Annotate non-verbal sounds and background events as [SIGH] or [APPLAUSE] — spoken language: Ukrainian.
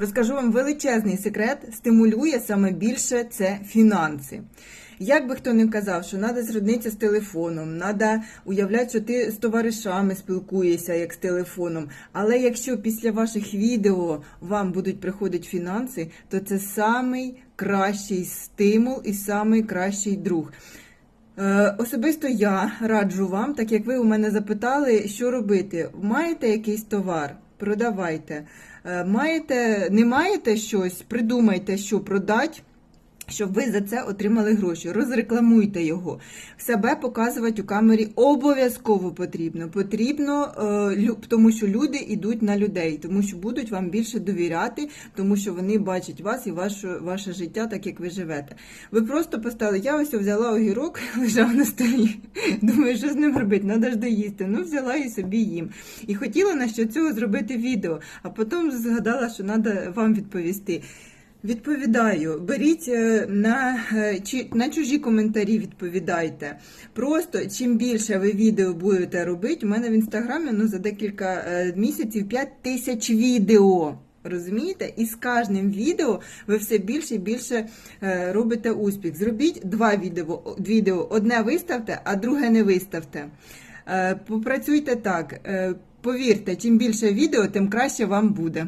Розкажу вам величезний секрет, стимулює саме більше це фінанси. Як би хто не казав, що треба зроднитися з телефоном, треба уявляти, що ти з товаришами спілкуєшся як з телефоном. Але якщо після ваших відео вам будуть приходити фінанси, то це самий кращий стимул і самий кращий друг. Е, Особисто я раджу вам, так як ви у мене запитали, що робити. Маєте якийсь товар? Продавайте. Е, Маєте, не маєте щось, придумайте, що продати. Щоб ви за це отримали гроші, розрекламуйте його. Себе показувати у камері обов'язково потрібно. Потрібно, е, тому що люди йдуть на людей, тому що будуть вам більше довіряти, тому що вони бачать вас і ваше, ваше життя, так як ви живете. Ви просто поставили. Я ось взяла огірок, [LAUGHS] лежав на столі. Думаю, що з ним робити? Треба ж доїсти. Ну, взяла і собі їм. І хотіла на що цього зробити відео, а потім згадала, що треба вам відповісти. Відповідаю, беріть е, на, е, на чужі коментарі, відповідайте. Просто чим більше ви відео будете робити, у мене в інстаграмі ну, за декілька е, місяців 5 тисяч відео. Розумієте? І з кожним відео ви все більше і більше робите успіх. Зробіть два відео, відео. одне виставте, а друге не виставте. Попрацюйте так. Повірте, чим більше відео, тим краще вам буде.